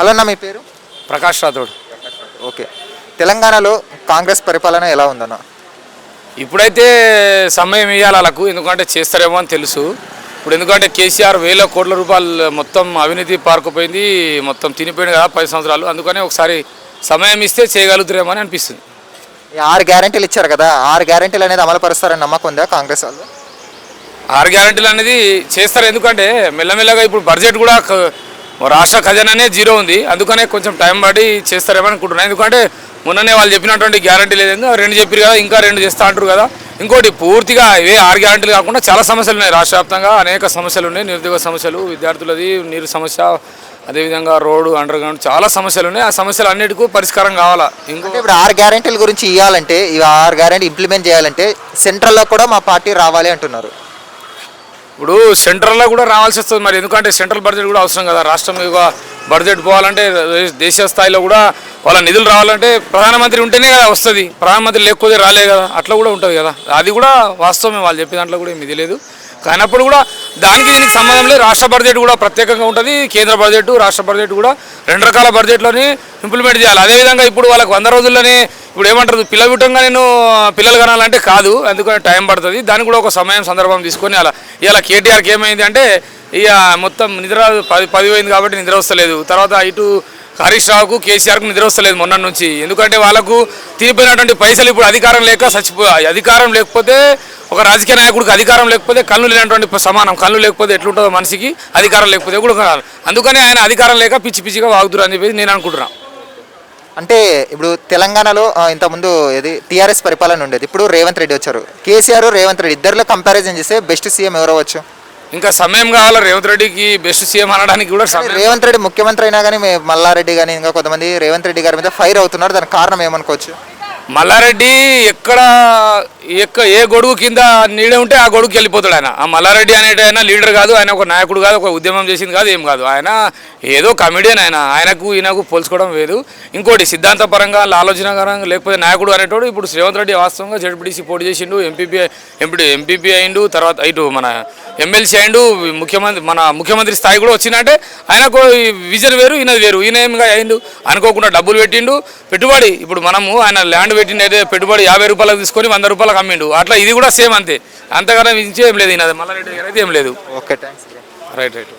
Hello అన్న మీ పేరు? ప్రకాష్ రాథోడ్. ఓకే. తెలంగాణలో కాంగ్రెస్ పరిపాలన ఎలా ఉందన్న? ఇప్పుడైతే సమయం ఇవ్వాలి వాళ్ళకు ఎందుకంటే చేస్తారేమో అని తెలుసు. ఇప్పుడు ఎందుకంటే కేసీఆర్ వేల కోట్ల రూపాయలు మొత్తం అవినీతి పారుకుపోయింది మొత్తం తినిపోయింది కదా పది సంవత్సరాలు. అందుకని ఒకసారి సమయం ఇస్తే చేయగలుగుతారేమో అని అనిపిస్తుంది. ఈ ఆరు గ్యారెంటీలు ఇచ్చారు కదా ఆరు గ్యారెంటీలు అనేది అమలు పరుస్తారని నమ్మకం ఉందా కాంగ్రెస్ వాళ్ళు? ఆరు గ్యారెంటీలు అనేది చేస్తారు ఎందుకంటే మెల్లమెల్లగా ఇప్పుడు బడ్జెట్ కూడా రాష్ట్ర ఖజానానే జీరో ఉంది. అందుకనే కొంచెం టైం పడి చేస్తారేమో అనుకుంటున్నాను ఎందుకంటే మొన్ననే వాళ్ళు చెప్పినటువంటి గ్యారంటీ లేదు రెండు చెప్పారు కదా ఇంకా రెండు చేస్తా అంటారు కదా. ఇంకోటి పూర్తిగా ఇవే ఆరు గ్యారంటీలు కాకుండా చాలా సమస్యలు ఉన్నాయి. రాష్ట్ర వ్యాప్తంగా అనేక సమస్యలు ఉన్నాయి. నిరుద్యోగ సమస్యలు విద్యార్థులది నీరు సమస్య అదేవిధంగా రోడ్డు అండర్ గ్రౌండ్ చాలా సమస్యలు ఉన్నాయి. ఆ సమస్యలు అన్నిటికీ పరిష్కారం కావాలా? ఇంకో ఇప్పుడు ఆరు గ్యారెంటీల గురించి ఇవ్వాలంటే ఈ ఆరు గ్యారెంటీ ఇంప్లిమెంట్ చేయాలంటే సెంట్రల్లో కూడా మా పార్టీ రావాలి అంటున్నారు. ఇప్పుడు సెంట్రల్లో కూడా రావాల్సి వస్తుంది మరి. ఎందుకంటే సెంట్రల్ బడ్జెట్ కూడా అవసరం కదా. రాష్ట్రం యొక్క బడ్జెట్ పోవాలంటే దేశీయ స్థాయిలో కూడా వాళ్ళ నిధులు రావాలంటే ప్రధానమంత్రి ఉంటేనే కదా వస్తుంది. ప్రధానమంత్రి లేకపోతే రాలే కదా. అట్లా కూడా ఉంటుంది కదా. అది కూడా వాస్తవమే. వాళ్ళు చెప్పిన దాంట్లో కూడా ఏమి ఇది లేదు కానప్పుడు కూడా దానికి దీనికి సంబంధం లేదు. రాష్ట్ర బడ్జెట్ కూడా ప్రత్యేకంగా ఉంటుంది. కేంద్ర బడ్జెట్ రాష్ట్ర బడ్జెట్ కూడా రెండు రకాల బడ్జెట్లోని ఇంప్లిమెంట్ చేయాలి. అదేవిధంగా ఇప్పుడు వాళ్ళకి వంద రోజుల్లోనే ఇప్పుడు ఏమంటారు పిల్ల విటంగా నేను పిల్లలు కనాలంటే కాదు అందుకని టైం పడుతుంది. దానికి కూడా ఒక సమయం సందర్భం తీసుకొని అలా ఇలా కేటీఆర్కి ఏమైంది అంటే ఇక మొత్తం నిద్ర పది పది పోయింది కాబట్టి నిద్ర వస్తలేదు. తర్వాత ఇటు హరీష్ రావుకు కేసీఆర్కు నిద్ర వస్తలేదు మొన్న నుంచి. ఎందుకంటే వాళ్ళకు తీరిపోయినటువంటి పైసలు ఇప్పుడు అధికారం లేక చచ్చిపో అధికారం లేకపోతే ఒక రాజకీయ నాయకుడికి అధికారం లేకపోతే కళ్ళు లేనటువంటి సమానం. కళ్ళు లేకపోతే ఎట్లుంటుందో మనిషికి అధికారం లేకపోతే కూడా అందుకని ఆయన అధికారం లేక పిచ్చి పిచ్చిగా వాగుతురు అని చెప్పేసి నేను అనుకుంటున్నాను అంటే ఇప్పుడు తెలంగాణలో ఇంతకుముందు ఇది టీఆర్ఎస్ పరిపాలన ఉండేది. ఇప్పుడు రేవంత్ రెడ్డి వచ్చారు. కేసీఆర్ రేవంత్ రెడ్డి ఇద్దరిలో కంపారిజన్ చేస్తే బెస్ట్ సీఎం ఎవరు అవ్వచ్చు? ఇంకా సమయం కావాలా రేవంత్ రెడ్డికి బెస్ట్ సీఎం అనడానికి కూడా రేవంత్ రెడ్డి ముఖ్యమంత్రి అయినా కానీ మల్లారెడ్డి కానీ ఇంకా కొంతమంది రేవంత్ రెడ్డి గారి మీద ఫైర్ అవుతున్నారు. దానికి కారణం ఏమనుకోవచ్చు? మల్లారెడ్డి ఎక్కడ ఎక్క ఏ గొడుగు కింద నీడే ఉంటే ఆ గొడుగుకి వెళ్ళిపోతాడు ఆయన. ఆ మల్లారెడ్డి అనేటి ఆయన లీడర్ కాదు ఆయన ఒక నాయకుడు కాదు ఒక ఉద్యమం చేసింది కాదు ఏం కాదు. ఆయన ఏదో కమెడియన్ ఆయన. ఆయనకు ఈయనకు పోల్చుకోవడం లేదు ఇంకోటి సిద్ధాంతపరంగా ఆలోచనకరంగా లేకపోతే నాయకుడు అనేటోడు ఇప్పుడు శ్రీవంత్ రెడ్డి వాస్తవంగా జడ్పీటీసీ పోటీ చేసిండు ఎంపీపీ ఎంపీ ఎంపీపీ అయిండు తర్వాత ఇటు మన ఎమ్మెల్సీ అయిండు ముఖ్యమంత్రి మన ముఖ్యమంత్రి స్థాయి కూడా వచ్చిందంటే ఆయనకు ఈ విజన్ వేరు ఈయనది వేరు. ఈయన ఏమిగా అయిండు? అనుకోకుండా డబ్బులు పెట్టిండు. పెట్టుబడి ఇప్పుడు మనము ఆయన ల్యాండ్ పెట్టిండు పెట్టుబడి యాభై రూపాయలకు తీసుకొని వంద రూపాయలు రూపాయలకు అమ్మిండు అట్లా ఇది కూడా సేమ్ అంతే. అంతకన్నా మించి ఏం లేదు ఈయనది. మల్లారెడ్డి గారు అయితే ఏం లేదు. Okay thanks right right.